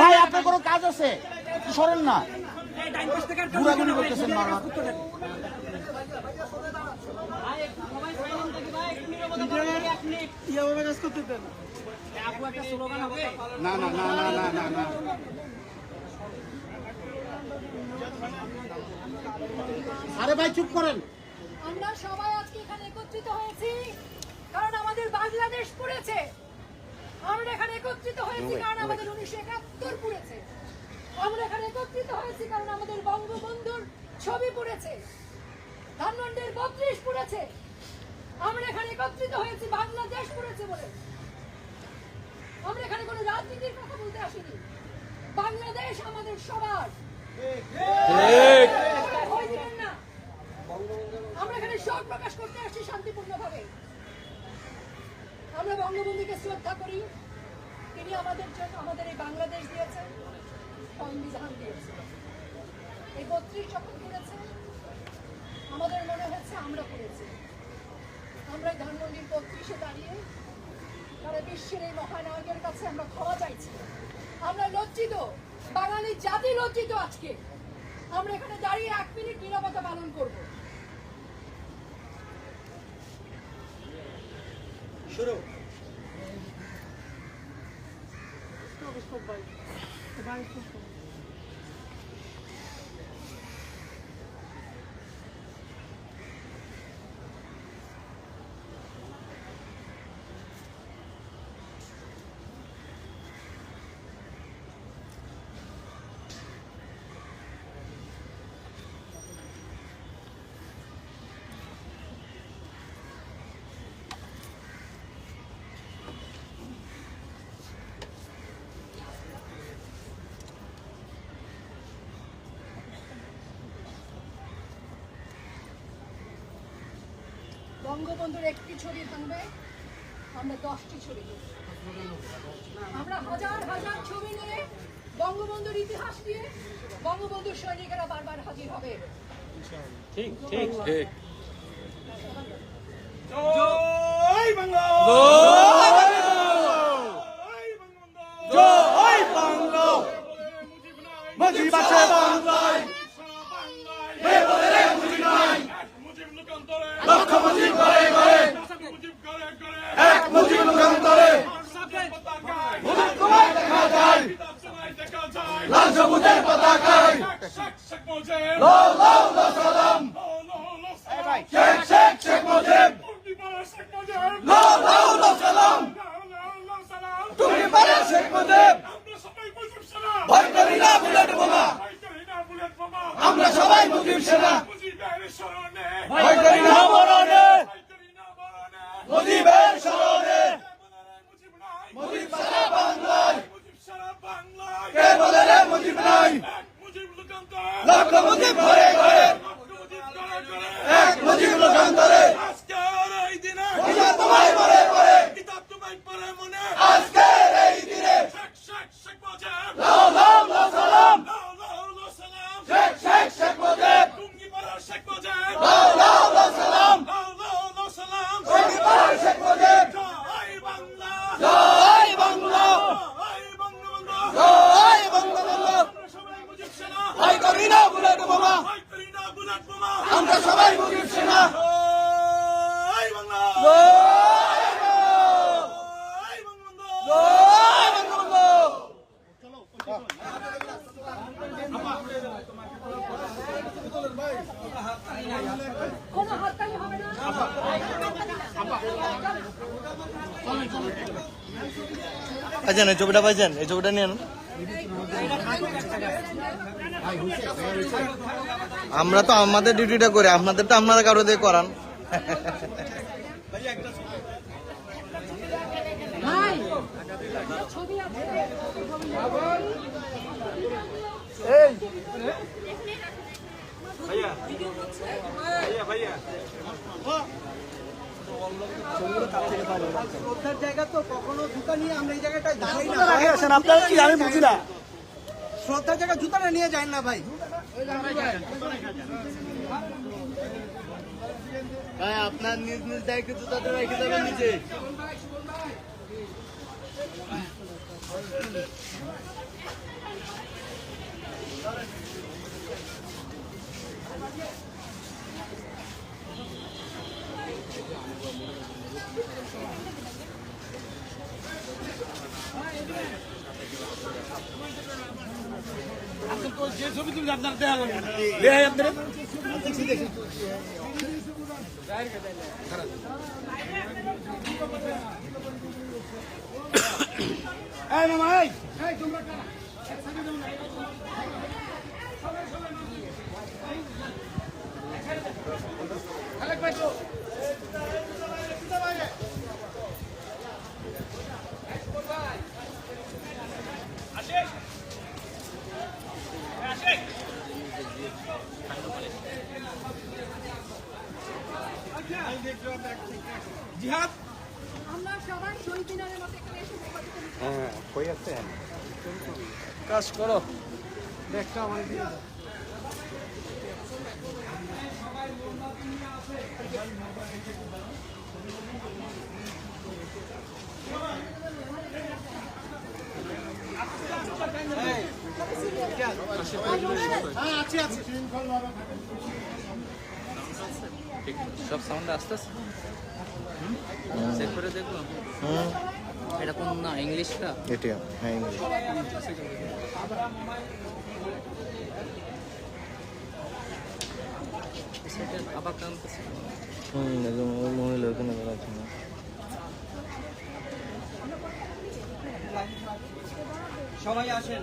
ভাই আপনার কোনো কাজ আছে? একটু সরেন না। ঘুরাঘুরি করতেছেন না না না না না না না। আরে ভাই চুপ করেন। আমরা সবাই আজকে এখানে একত্রিত হয়েছি কারণ আমাদের বাংলাদেশ পড়েছে। আমরা এখানে একত্রিত হয়েছি কারণ আমাদের উনিশশো একাত্তর পড়েছে। আমরা এখানে একত্রিত হয়েছি কারণ আমাদের বঙ্গবন্ধুর ছবি পড়েছে। ধানমন্ডির বত্রিশ পড়েছে। আমরা এখানে একত্রিত হয়েছি বাংলাদেশ পড়েছে বলে। আমরা এখানে কোনো রাজনীতির কথা বলতে আসিনি। বাংলাদেশ আমাদের সবার ভয় দিবেন না আমরা এখানে শোক প্রকাশ করতে আসছি শান্তিপূর্ণভাবে আমরা বঙ্গবন্ধুকে শ্রদ্ধা করি তিনি আমাদের জন্য আমাদের এই বাংলাদেশ দিয়েছেন সংবিধান দিয়েছেন এই বত্রিশ যখন করেছে আমাদের মনে হচ্ছে আমরা করেছি আমরা এই ধানমন্ডির বত্রিশে দাঁড়িয়ে সারা বিশ্বের এই মহানায়কের কাছে আমরা ক্ষমা চাইছি আমরা লজ্জিত বাঙালি জাতি লজ্জিত আজকে। আমরা এখানে দাঁড়িয়ে এক মিনিট নিরাপত্তা পালন করব। বঙ্গবন্ধুর একটি ছবি ভাঙবে আমরা দশটি ছবি আমরা হাজার হাজার ছবি নিয়ে বঙ্গবন্ধুর ইতিহাস নিয়ে বঙ্গবন্ধুর সৈনিকেরা বারবার হাজির হবে। জয় বাংলা! জয় বাংলা! মুজিব নাই মুজিব আছে বাংলায় সারা বাংলায় হে বলে রে মুজিব নাই এক মুজিব লোকান্তরে লক্ষ মুজিব করে করে মুজিব করে করে এক তোমায় দেখা যায় লাল সবুজের পতাকায়। লাল সালাম লো লো লো সালাম শেখ শেখ শেখ মুজিব মুক্তি পাওয়া শেখ মুজিব লো লো লো সালাম লো লো লো সালাম তুমি পারে শেখ মুজিব আমরা সবাই মুজিব সেনা ভয় করি না বুলেট বোমা ভয় করি না বুলেট বোমা আমরা সবাই মুজিব সেনা মুজিবের স্মরণে ভয় করি না মরণে ভয় করি না মরণে মুজিবের স্মরণে মুজিব নাই মুজিব সারা বাংলায় মুজিব সারা বাংলায় কে বলে রে মুজিব নাই এক মুজিব লোকান্তরে লক্ষ মুজিব ঘরে ঘরে মুজিব করে করে এক মুজিব লোকান্তরে। আজকের এই দিনে তোমায় মরে পড়ে কিতাব তোমায় পড়ে মনে আজকের এই দিনে শেখ শেখ শেখ মুজিব লো লো লো সালাম লো লো লো সালাম শেখ শেখ শেখ মুজিব টুঙ্গি পাড়ার শেখ মুজিব লো লো লো সালাম লো লো লো সালাম টুঙ্গি পাড়ার শেখ মুজিব জয় বাংলা জয় বাংলা জয় বঙ্গবন্ধু জয় বঙ্গবন্ধু আমরা সবাই মুজিব সেনা ভয় করি না বুলেট বোমা ভয় করি না বুলেট বোমা আমরা সবাই মুজিব সেনা জয় বাংলা জয় জয় বঙ্গবন্ধু জয় বঙ্গবন্ধু কোনো হাততালি হবে না পাইছেন এই ছবিটা পাইছেন? এই ছবিটা নিয়ে নেন। আমরা তো আমাদের ডিউটিটা করি আপনাদের তো আপনারা কারও দিয়ে করান। ভাই শ্রদ্ধার জায়গা তো কখনো জুতা নিয়ে আমরা এই জায়গাটায় দাঁড়াই না। আসেন আপনারা কি আমি বুঝি না? শ্রদ্ধার জায়গা জুতাটা নিয়ে যায় না ভাই। ভাই আপনার নিজ নিজ দায়িত্ব তো তাদের রেখে দেবেন নিজে। ছবি তুমি আপনার দেখা দেখাই আপনার এই মামা এই তোমরা ভাই। জিহাদ? আমরা সবাই শহীদ মিনারের মতো এখানে এসে উপস্থিত হয়েছি। কাজ করো। সব সাউন্ড আসতে চেক করে দেখব। হুম। এটা কোন না ইংলিশটা এটা হ্যাঁ ইংলিশ হুম একদম ওই মহিলা ওখানে বেড়াচ্ছে না। সবাই আসেন।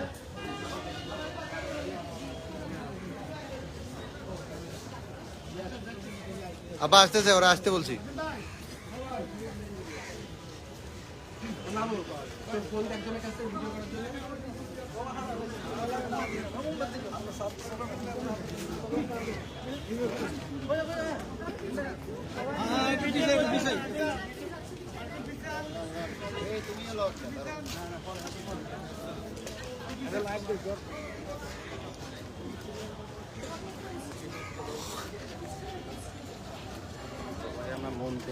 আবার আসতেছে ওরা আসতে বলছি।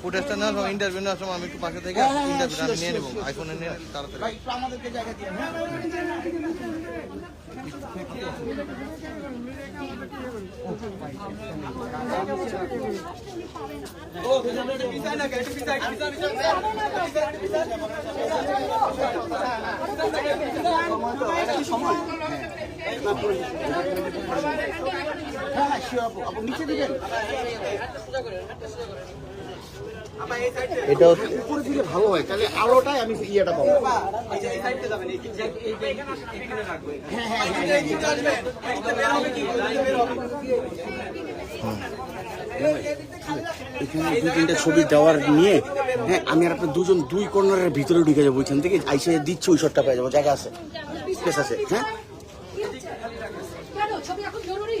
ফুটেজটা নেওয়ার সময় ইন্টারভিউ নেওয়ার সময় আমি একটু পাশে থেকে হ্যাঁ, হ্যাঁ, আমি নিয়ে নেব আইফোনে নিয়ে তাড়াতাড়ি ভাই একটু আমাদেরকে জায়গা দিয়ে হ্যাঁ ও পিছায় না একটু পিছায় পিছায় সময় হ্যাঁ হ্যাঁ শিওর আপু আপু নিচে দিবেন। এটা উপরে দিলে ভালো হয় তাহলে আলোটাই আমি ইয়েটা পাবো। হ্যাঁ হ্যাঁ হ্যাঁ। হ্যাঁ এখানে তিনটা ছবি দেওয়ার নিয়ে হ্যাঁ আমি আর আপনার দুজন দুই কর্নারের ভিতরে ঢুকে যাব ওইখান থেকে আইসে দিচ্ছে ওই শটটা পেয়ে যাব জায়গা আছে স্পেস আছে হ্যাঁ কি হচ্ছে? কেন ছবি এখন জরুরি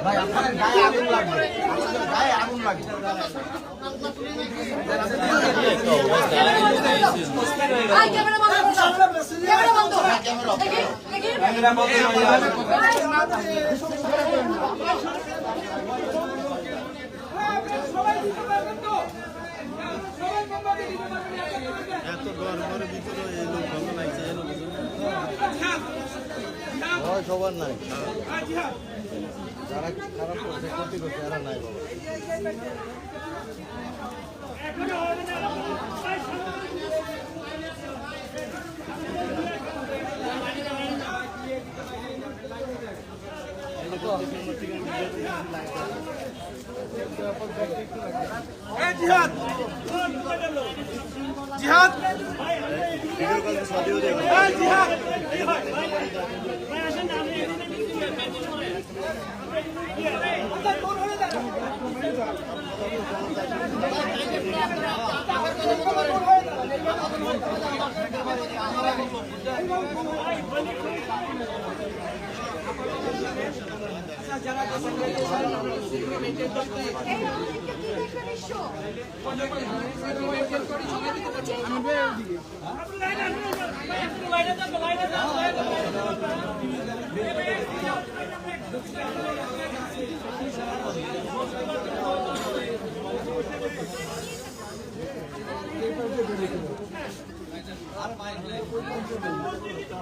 ভাই আপনার আগুন আপনার গায়ে আগুন লাগবে ক্যামেরা বন্ধ ক্যামেরা বন্ধ দেখি দেখি ক্যামেরা বন্ধ ভয় সবার নাই যারা খারাপ করছে ক্ষতি করছে এরা নাই বাবা জিহাদ। জিহাদ। জিহাদ। এই রমণীকে কি দেখবে নিঃস্ব ছবিটা তো চেঞ্জ হবে না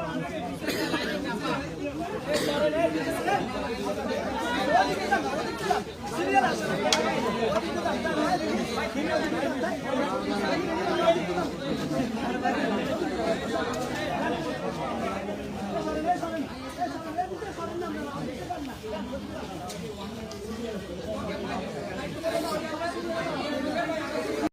আর